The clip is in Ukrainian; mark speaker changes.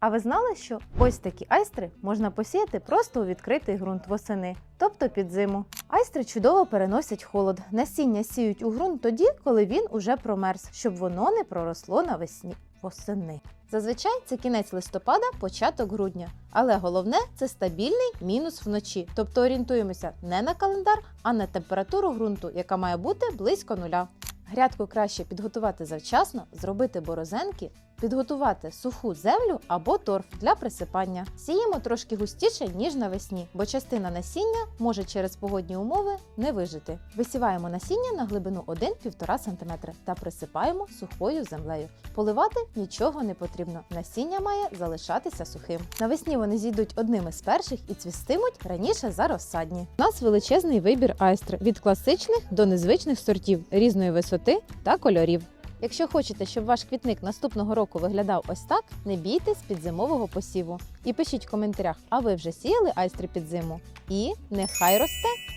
Speaker 1: А ви знали, що ось такі айстри можна посіяти просто у відкритий ґрунт восени, тобто під зиму. Айстри чудово переносять холод. Насіння сіють у ґрунт тоді, коли він уже промерз, щоб воно не проросло навесні восени. Зазвичай це кінець листопада, початок грудня. Але головне це стабільний мінус вночі. Тобто орієнтуємося не на календар, а на температуру ґрунту, яка має бути близько нуля. Грядку краще підготувати завчасно, зробити борозенки, підготувати суху землю або торф для присипання. Сіємо трошки густіше, ніж навесні, бо частина насіння може через погодні умови не вижити. Висіваємо насіння на глибину 1-1,5 см та присипаємо сухою землею. Поливати нічого не потрібно. Насіння має залишатися сухим. Навесні вони зійдуть одними з перших і цвістимуть раніше за розсадні. У нас величезний вибір айстр від класичних до незвичних сортів різної висоти та кольорів. Якщо хочете, щоб ваш квітник наступного року виглядав ось так, не бійтесь підзимового посіву. І пишіть в коментарях, а ви вже сіяли айстри під зиму? І нехай росте!